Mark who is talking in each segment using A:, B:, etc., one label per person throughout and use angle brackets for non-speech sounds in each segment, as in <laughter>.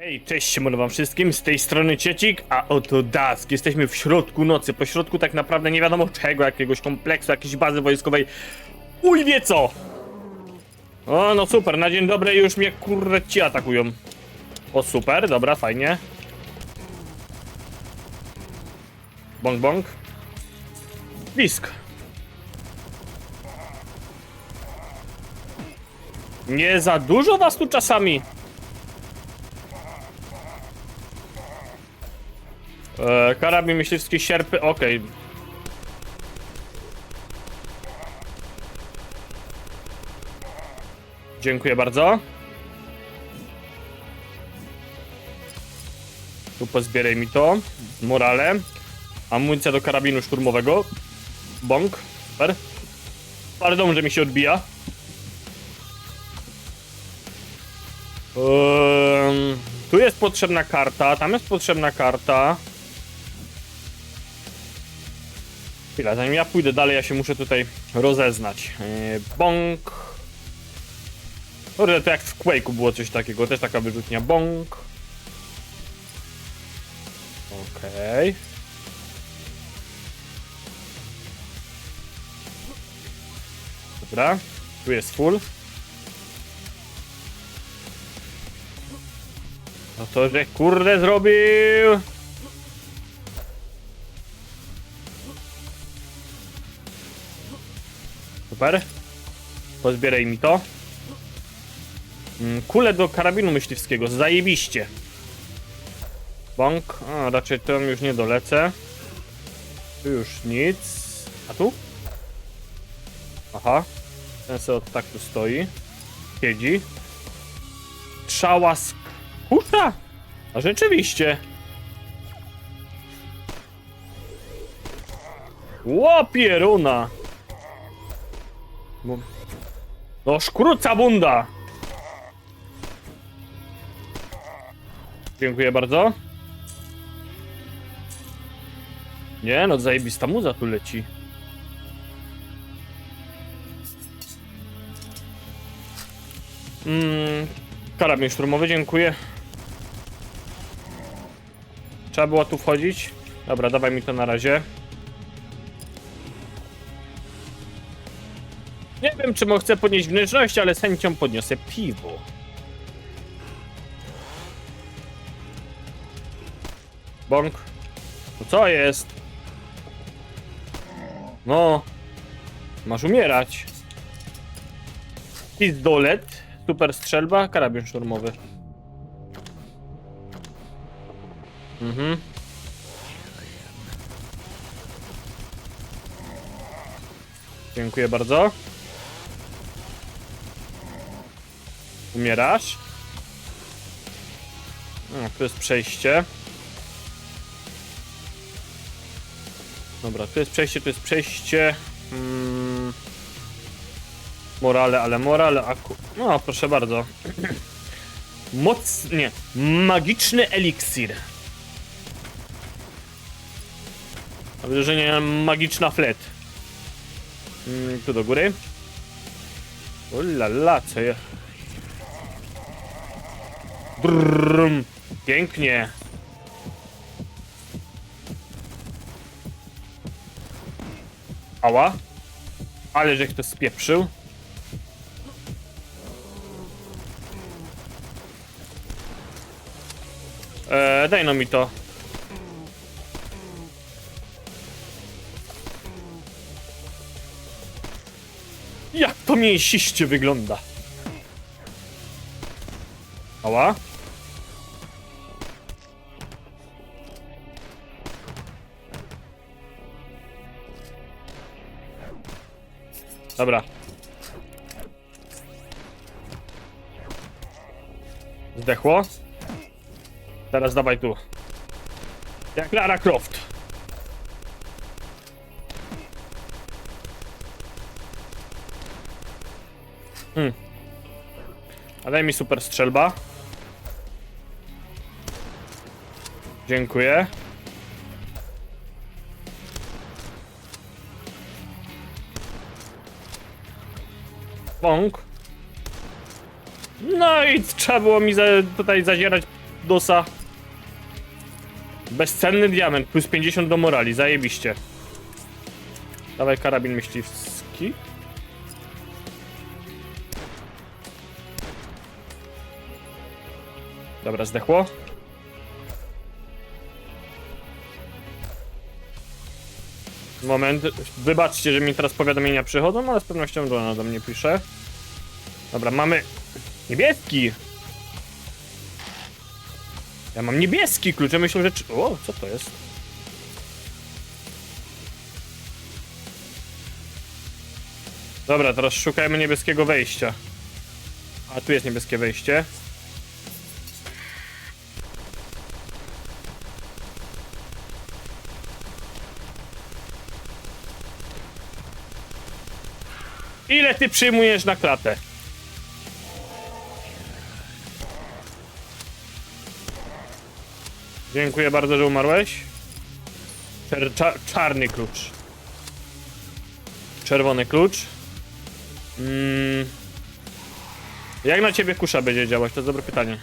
A: Hej, cześć, siemano wam wszystkim, z tej strony Ciecik, a oto Dask. Jesteśmy w środku nocy, po środku tak naprawdę nie wiadomo czego, jakiegoś kompleksu, jakiejś bazy wojskowej. Uj wie co! O, no super, na dzień dobry już mnie kurde ci atakują. O, super, dobra, fajnie. Bong bong. Blisk. Nie za dużo was tu czasami. E, karabin myśliwski, sierpy, okej. Dziękuję bardzo. Tu pozbieraj mi to. Morale. Amunicja do karabinu szturmowego. Bąk. Super. Pardon, że mi się odbija. Tu jest potrzebna karta, tam jest potrzebna karta. Chwila, zanim ja pójdę dalej, ja się muszę tutaj rozeznać. Yy, bąk. Kurde, to jak w Quake'u było coś takiego, też taka wyrzutnia. Bąk. Okej. Dobra, tu jest full. No to, że kurde zrobił. Super. Pozbieraj mi to. Mm, Kule do karabinu myśliwskiego, zajebiście. Bąk. A, raczej tam już nie dolecę. Tu już nic. A tu? Aha. Ten sobie od tak tu stoi. Siedzi. Trzała z! A rzeczywiście. Łopieruna! Bo- No szkruca bunda! Dziękuję bardzo. Nie no, zajebista muza tu leci. Mmm, karabin szturmowy, dziękuję. Trzeba było tu wchodzić? Dobra, dawaj mi to na razie. Czy chcę podnieść wnętrzność, ale z chęcią podniosę piwo. Bąk. No co jest? No. Masz umierać. Pizdolet. Super strzelba. Karabin szturmowy. Mhm. Dziękuję bardzo. Umierasz? O, tu jest przejście. Dobra, tu jest przejście, tu jest przejście. Mm. Morale, ale morale, aku... No, proszę bardzo. <clears throat> Moc... nie. Magiczny eliksir. Mam wrażenie magiczna flet. Mm, tu do góry. Ulala, co je? Pięknie. Ała. Ale to spieprzył. Daj to. Jak to wygląda? Ała? Dobra. Zdechło. Teraz dawaj tu. Jak Lara Croft. Hmm. A daj mi super strzelba. Dziękuję. Bąk. No i trzeba było mi za, tutaj zadzierać dosa. Bezcenny diament, plus 50 do morali, zajebiście. Dawaj karabin myśliwski. Dobra, zdechło. Moment, wybaczcie, że mi teraz powiadomienia przychodzą, ale z pewnością Johna do mnie pisze. Dobra, mamy niebieski. Ja mam niebieski klucz, ja myślę, że... O, co to jest? Dobra, teraz szukajmy niebieskiego wejścia. A, tu jest niebieskie wejście. Ile ty przyjmujesz na klatę? Dziękuję bardzo, że umarłeś. Czer cza czarny klucz. Czerwony klucz. Mm. Jak na ciebie kusza będzie działać? To jest dobre pytanie.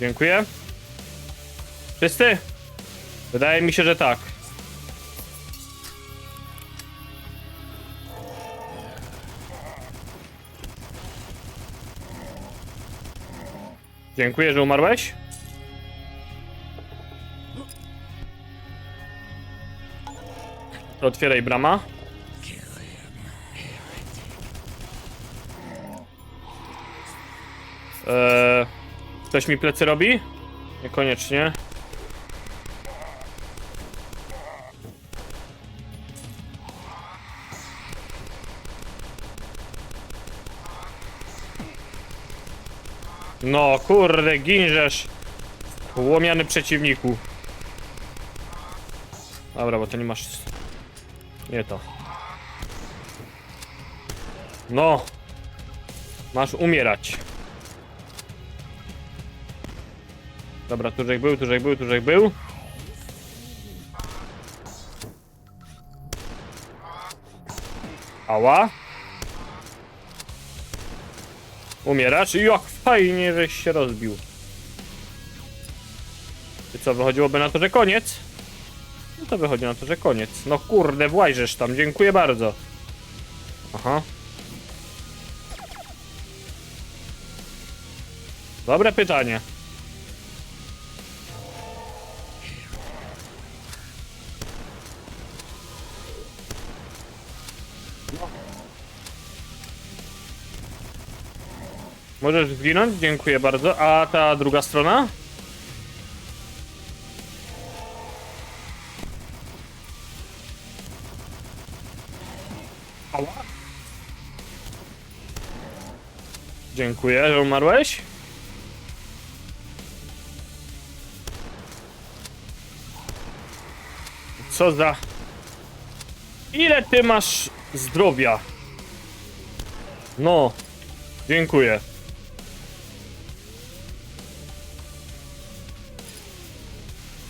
A: Dziękuję. Wszyscy? Wydaje mi się, że tak. Dziękuję, że umarłeś. Otwieraj brama. Ktoś mi plecy robi? Niekoniecznie. No kurde, ginżesz. Łomiany przeciwniku. Dobra, bo to nie masz... Nie to. No. Masz umierać. Dobra, tużek był, tużek był, tużek był. Ała. Umierasz? Jak fajnie, żeś się rozbił. I co, wychodziłoby na to, że koniec? No to wychodzi na to, że koniec. No kurde, włajżesz tam, dziękuję bardzo. Aha. Dobre pytanie. Możesz zginąć? Dziękuję bardzo. A ta druga strona? Ała. Dziękuję, że umarłeś. Co za... Ile ty masz zdrowia? No, dziękuję.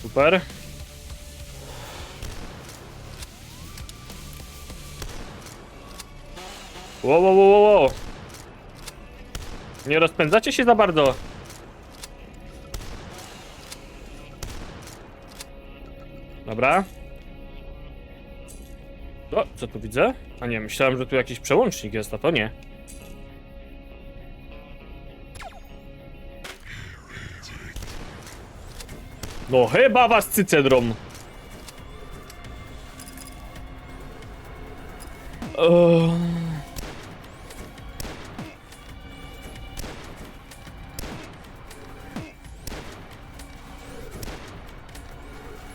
A: Super. Wow, wow, wow, wow. Nie rozpędzacie się za bardzo. Dobra. O, co tu widzę? A nie, myślałem, że tu jakiś przełącznik jest, a to nie. No chyba was cycedrom.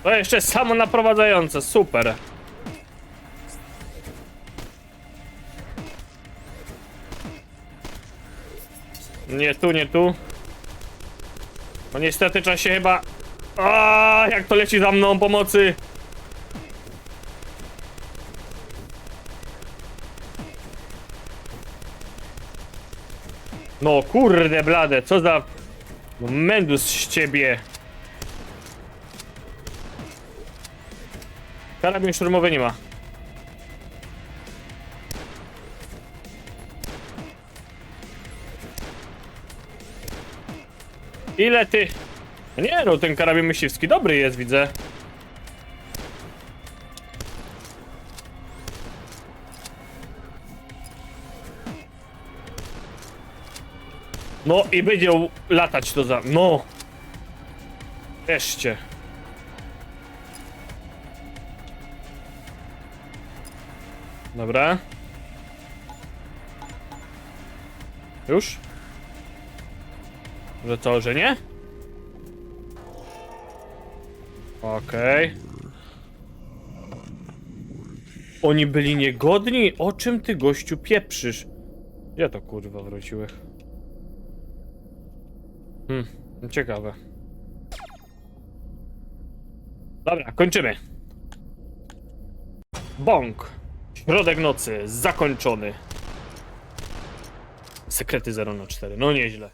A: To jeszcze samo naprowadzające, super. Nie tu, nie tu. No niestety trzeba się chyba... A, jak to leci za mną pomocy! No kurde blade, co za... No, Mendus z ciebie. Karabin szturmowy nie ma. Ile ty? Nie no, ten karabin myśliwski dobry jest, widzę. No i będzie latać to za... No! Wreszcie. Dobra. Już? Że co, że nie? Okej. Oni byli niegodni? O czym ty gościu pieprzysz? Ja to kurwa wróciły. Hmm, ciekawe. Dobra, kończymy. Bąk. Środek nocy, zakończony. Sekrety 0 na 4, no nieźle.